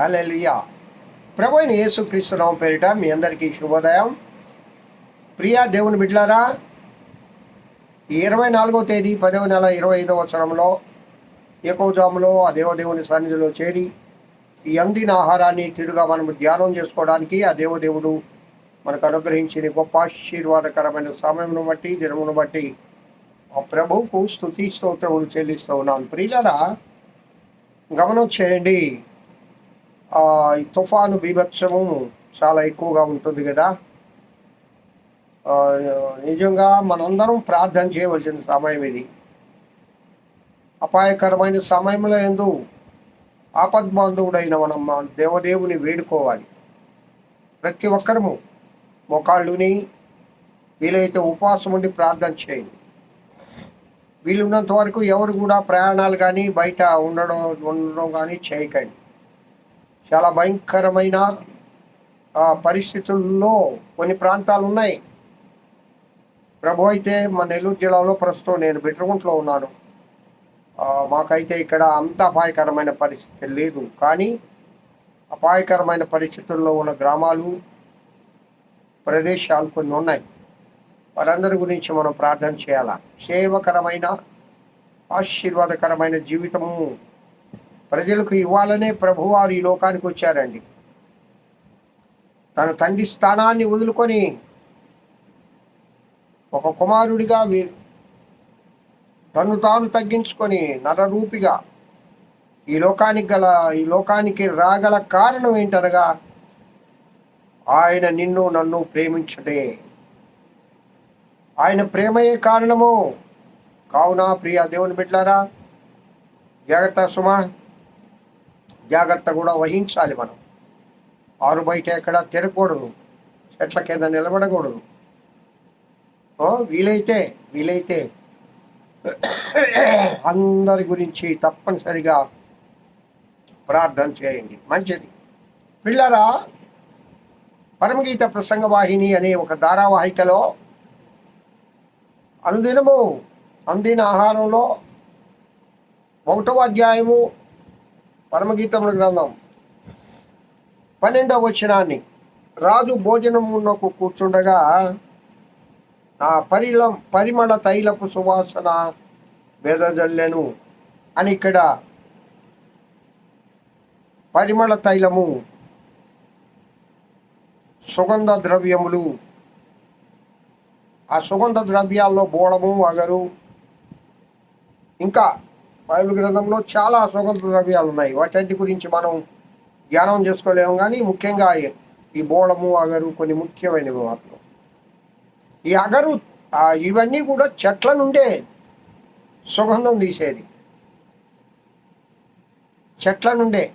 హల్లెలూయా. ప్రభు అయిన యేసుక్రీస్తునామ పేరిట మీ అందరికీ శుభోదయం. ప్రియా దేవుని బిడ్లారా ఇరవై నాలుగో తేదీ పదవ నెల ఇరవై ఐదవ సంవత్సరంలో ఏకోజాములో ఆ దేవదేవుని సన్నిధిలో చేరి ఈ అందిన ఆహారాన్ని తిరుగా మనము ధ్యానం చేసుకోవడానికి ఆ దేవదేవుడు మనకు అనుగ్రహించిన గొప్ప ఆశీర్వాదకరమైన సమయమును బట్టి దినమును బట్టి ఆ ప్రభువుకు స్థుతి స్తోత్రములు చెల్లిస్తూ ఉన్నాను. ప్రియులరా గమనం చేయండి. ఈ తుఫాను బీభత్సము చాలా ఎక్కువగా ఉంటుంది కదా. నిజంగా మనందరం ప్రార్థన చేయవలసిన సమయం ఇది. అపాయకరమైన సమయంలో ఎందు ఆపద్బాంధవుడైన మనం దేవదేవుని వేడుకోవాలి. ప్రతి ఒక్కరము మొకాళ్ళుని వీలైతే ఉపవాసం ఉండి ప్రార్థన చేయండి. వీలున్నంత వరకు ఎవరు కూడా ప్రయాణాలు కానీ బయట ఉండడం ఉండడం కానీ చేయకండి. చాలా భయంకరమైన పరిస్థితుల్లో కొన్ని ప్రాంతాలు ఉన్నాయి. ప్రభు అయితే మా నెల్లూరు జిల్లాలో ప్రస్తుతం నేను బిట్రగుంట్లో ఉన్నాను. మాకైతే ఇక్కడ అంత అపాయకరమైన పరిస్థితి లేదు. కానీ అపాయకరమైన పరిస్థితుల్లో ఉన్న గ్రామాలు ప్రదేశాలు కొన్ని ఉన్నాయి. వారందరి గురించి మనం ప్రార్థన చేయాలా? సేవకరమైన ఆశీర్వాదకరమైన జీవితము ప్రజలకు ఇవ్వాలనే ప్రభువారు ఈ లోకానికి వచ్చారండి. తన తండ్రి స్థానాన్ని వదులుకొని ఒక కుమారుడిగా తను తాను తగ్గించుకొని నరరూపిగా ఈ లోకానికి గల ఈ లోకానికి రాగల కారణం ఏంటనగా ఆయన నిన్ను నన్ను ప్రేమించటే. ఆయన ప్రేమయే కారణము. కావున ప్రియ దేవుని బిడ్డారా జాగ్రత్త సుమా. జాగ్రత్త కూడా వహించాలి మనం. ఆరు బయట ఎక్కడ తిరగకూడదు. చెట్ల కింద నిలబడకూడదు. వీలైతే వీలైతే అందరి గురించి తప్పనిసరిగా ప్రార్థన చేయండి. మంచిది. పిల్లరా పరమగీత ప్రసంగ వాహిని అనే ఒక ధారావాహికలో అనుదినము అందిన ఆహారంలో ఒకటవ అధ్యాయము పరమగీతముల గ్రంథం. పన్నెండవ వచనాన్ని. రాజు భోజనమునకు కూర్చుండగా నా పరిలం పరిమళ తైలపు సువాసన వెదజల్లెను. అని ఇక్కడ పరిమళ తైలము సుగంధ ద్రవ్యములు ఆ సుగంధ ద్రవ్యాల్లో బోళము అగరు ఇంకా బైబిల్ గ్రంథంలో చాలా సుగంధ ద్రవ్యాలు ఉన్నాయి వాటి గురించి మనం ధ్యానం చేసుకోలేము కానీ ముఖ్యంగా ఈ- బోడము బోళము అగరు కొన్ని ముఖ్యమైనవి మాత్రం. ఈ అగరు ఇవన్నీ కూడా చెట్ల నుండే సుగంధం తీసేది. చెట్ల నుండే.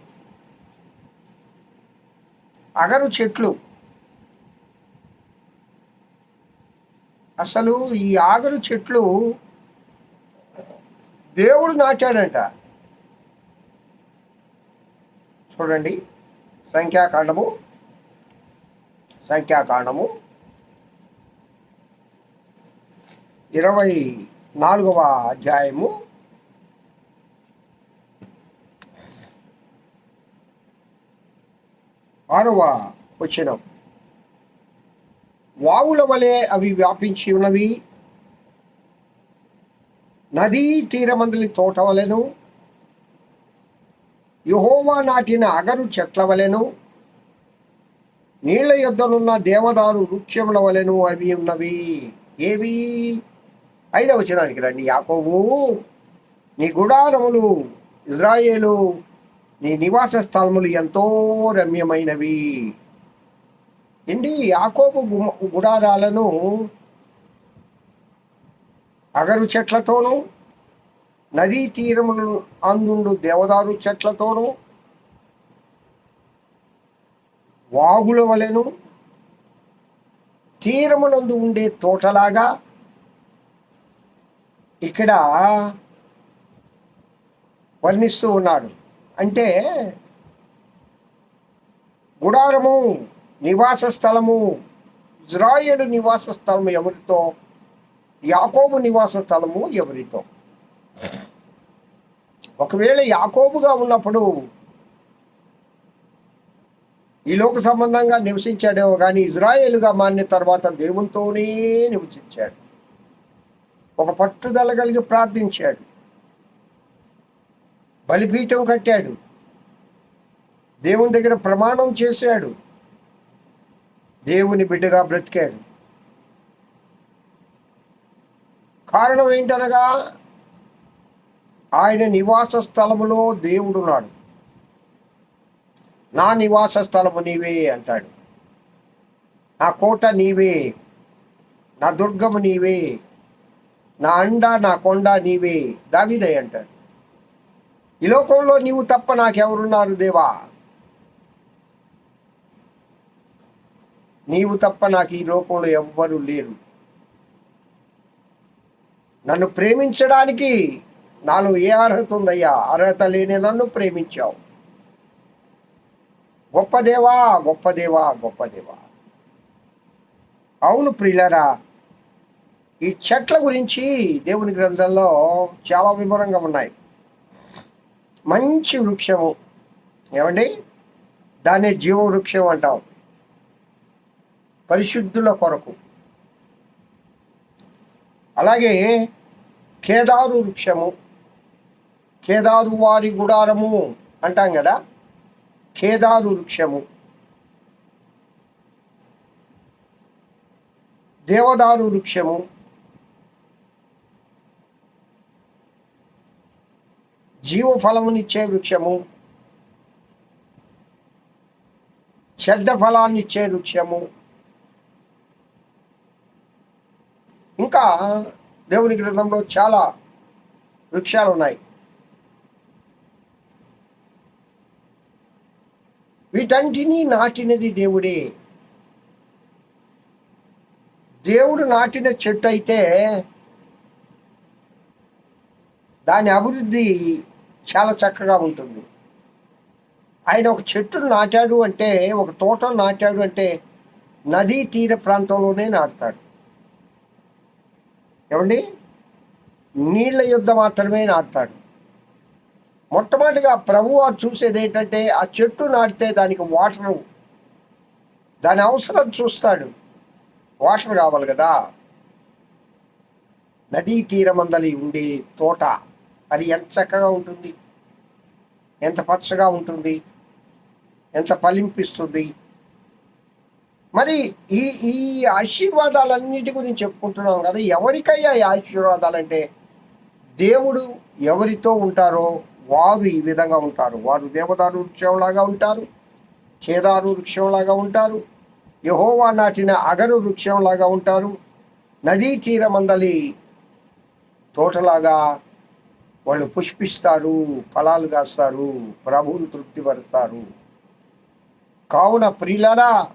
అగరు చెట్లు. అసలు ఈ ఆగరు చెట్లు దేవుడు నాచాడంట. చూడండి సంఖ్యాకాండము సంఖ్యాకాండము. ఇరవై నాలుగవ అధ్యాయము. ఆరవ వచ్చినం వాగుల వలె అవి వ్యాపించి ఉన్నవి. నదీ తీరమందలి తోట వలెను యుహోవా నాటిన అగరు చెట్ల వలెను నీళ్ళ యుద్ధనున్న దేవదారు వృక్షముల వలెను అవి ఉన్నవి. ఏవి? ఐదవ వచనానికి రండి. యాకోబు నీ గుడారములు ఇజ్రాయేలు నీ నివాస స్థలములు ఎంతో రమ్యమైనవి. ఏంటి యాకోబు గుమ గుడారాలను అగరు చెట్లతోనూ నదీ తీరములు అందుండు దేవదారు చెట్లతోనూ వాగుల వలెను తీరములందు ఉండే తోటలాగా ఇక్కడ వర్ణిస్తూ ఉన్నాడు. అంటే గుడారము నివాస స్థలము ఇజ్రాయేలు నివాస స్థలము ఎవరితో? యాకోబు నివాస స్థలము ఎవరితో? ఒకవేళ యాకోబుగా ఉన్నప్పుడు ఈ లోక సంబంధంగా నివసించాడేమో కానీ ఇజ్రాయేల్గా మారిన తర్వాత దేవునితోనే నివసించాడు. ఒక పట్టుదల కలిగి ప్రార్థించాడు. బలిపీఠం కట్టాడు. దేవుని దగ్గర ప్రమాణం చేశాడు. దేవుని బిడ్డగా బ్రతికాడు. కారణం ఏంటనగా ఆయన నివాస స్థలములో దేవుడున్నాడు. నా నివాస స్థలము నీవే అంటాడు. నా కోట నీవే నా దుర్గము నీవే నా అండ నా కొండ నీవే దావిదయ్య అంటాడు. ఈ లోకంలో నీవు తప్ప నాకెవరున్నారు దేవా? నీవు తప్ప నాకు ఈ లోకంలో ఎవ్వరు లేరు. నన్ను ప్రేమించడానికి నాలో ఏ అర్హత ఉందయ్యా? అర్హత లేని నన్ను ప్రేమించావు. గొప్ప దేవా గొప్ప దేవా గొప్ప దేవా. అవును ప్రియులరా ఈ చెట్ల గురించి దేవుని గ్రంథంలో చాలా వివరంగా ఉన్నాయి. మంచి వృక్షము. ఏమండి? దాన్ని జీవ వృక్షం అంటాం. పరిశుద్ధుల కొరకు. అలాగే కేదారు వృక్షము. కేదారు వారి గుడారము అంటాం కదా? కేదారు వృక్షము. దేవదారు వృక్షము. జీవఫలమునిచ్చే వృక్షము. చెడ్డ ఫలాన్నిచ్చే వృక్షము. ఇంకా దేవుని గ్రంథంలో చాలా వృక్షాలు ఉన్నాయి వీటంటిని నాటినది దేవుడే. దేవుడు నాటిన చెట్టు అయితే దాని అభివృద్ధి చాలా చక్కగా ఉంటుంది. ఆయన ఒక చెట్టును నాటాడు అంటే ఒక తోటను నాటాడు అంటే నదీ తీర ప్రాంతంలోనే నాటుతాడు. ఏమండి నీళ్ళ యుద్ధ మాత్రమే నాటుతాడు. మొట్టమొదటిగా ప్రభు వారు చూసేది ఏంటంటే ఆ చెట్టు నాటితే దానికి వాటర్ దాని అవసరం చూస్తాడు. వాటర్ కావాలి కదా. నదీ తీరమందలి ఉండే తోట అది ఎంత చక్కగా ఉంటుంది ఎంత పచ్చగా ఉంటుంది ఎంత ఫలింపిస్తుంది. మరి ఈ ఈ ఆశీర్వాదాలన్నిటి గురించి చెప్పుకుంటున్నాం కదా ఎవరికయ్యా ఈ ఆశీర్వాదాలంటే దేవుడు ఎవరితో ఉంటారో వారు ఈ విధంగా ఉంటారు. వారు దేవదారు వృక్షంలాగా ఉంటారు కేదారు వృక్షంలాగా ఉంటారు యహోవా నాటిన అగరు వృక్షంలాగా ఉంటారు నదీ తీరమందలి తోటలాగా వాళ్ళు పుష్పిస్తారు ఫలాలు కాస్తారు ప్రభువును తృప్తిపరుస్తారు కావున ప్రియులరా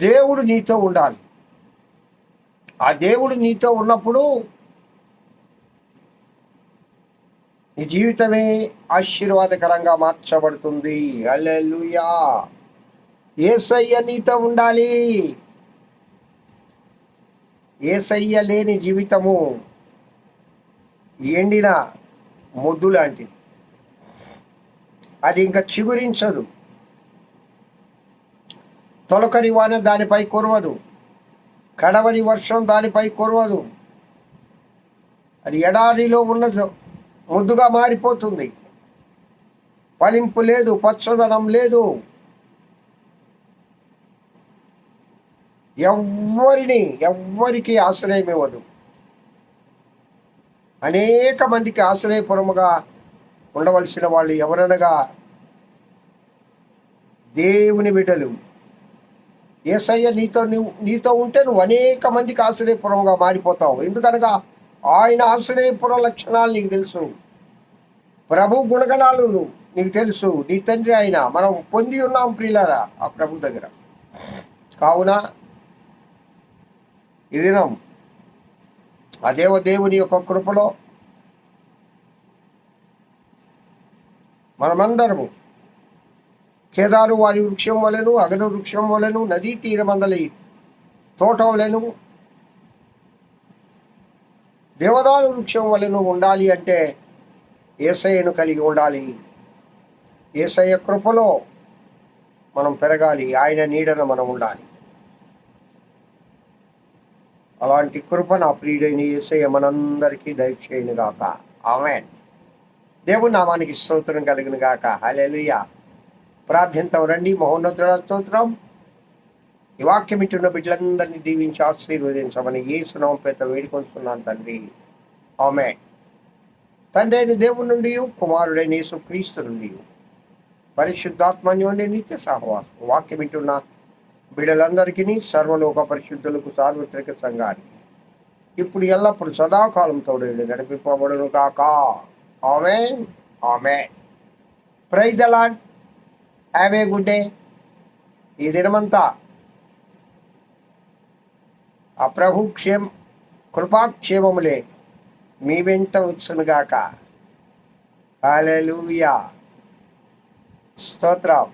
దేవుడు నీతో ఉండాలి. ఆ దేవుడు నీతో ఉన్నప్పుడు నీ జీవితమే ఆశీర్వాదకరంగా మార్చబడుతుంది. అల్లెలుయా ఏసయ్య నీతో ఉండాలి. ఏసయ్య లేని జీవితము ఎండిన మొద్దు లాంటిది. అది ఇంకా చిగురించదు. తొలకరి వాన దానిపై కురవదు. కడవరి వర్షం దానిపై కురవదు. అది ఎడారిలో ఉన్న ముద్దుగా మారిపోతుంది. ఫలింపు లేదు పచ్చదనం లేదు. ఎవ్వరిని ఎవ్వరికి ఆశ్రయం ఇవ్వదు. అనేక మందికి ఆశ్రయపురముగా ఉండవలసిన వాళ్ళు ఎవరనగా దేవుని బిడ్డలు. ఏసయ్య నీతో నీవు నీతో ఉంటే నువ్వు అనేక మందికి ఆశ్రయపురంగా మారిపోతావు. ఎందుకనగా ఆయన ఆశ్రయపుర లక్షణాలు నీకు తెలుసు. ప్రభు గుణగణాలు నువ్వు నీకు తెలుసు. నీ తండ్రి ఆయన. మనం పొంది ఉన్నాం ప్రియులారా ఆ ప్రభు దగ్గర. కావున ఈ దినం ఆ దేవ దేవుని యొక్క కృపలో మనమందరము కేదారు వారి వృక్షం వలెను అగను వృక్షం వలెను నదీ తీరమందలి తోట వలెను దేవదారు వృక్షం వలెను ఉండాలి అంటే ఏసయ్యను కలిగి ఉండాలి. ఏసయ్య కృపలో మనం పెరగాలి. ఆయన నీడన మనం ఉండాలి. అలాంటి కృప నా ప్రియుడైన యేసయ్య మనందరికీ దయచేయను గాక. ఆమెన్. దేవుని నామానికి స్తోత్రం కలిగిన గాక. హల్లెలూయా. ప్రార్థింతం రండి. మహోన్నతుల స్తోత్రం. ఈ వాక్యం ఇట్టున్న బిడ్డలందరినీ దీవించి ఆశీర్వదించమని ఏ సునామం పేట వేడుకొంటున్నాను తండ్రి. ఆమె తండ్రి అయిన దేవుడి నుండి కుమారుడైన యేసు క్రీస్తు నుండి పరిశుద్ధాత్మన్యోండి నిత్య సహవాసం వాక్యం ఇట్టున్న బిడ్డలందరికీ సర్వలోక పరిశుద్ధులకు సార్వత్రిక సంఘానికి ఇప్పుడు ఎల్లప్పుడు సదాకాలం తోడు నడిపింపబడును కాక ఆమె ఆమె ప్రైజ్ అలాడ్ హ్యావ్ ఏ గుడ్ డే. ఈ దినమంతా ఆ ప్రభు క్షేమ కృపాక్షేమములే మీ వెంట వచ్చునుగాక హాలెలూయా స్తోత్రం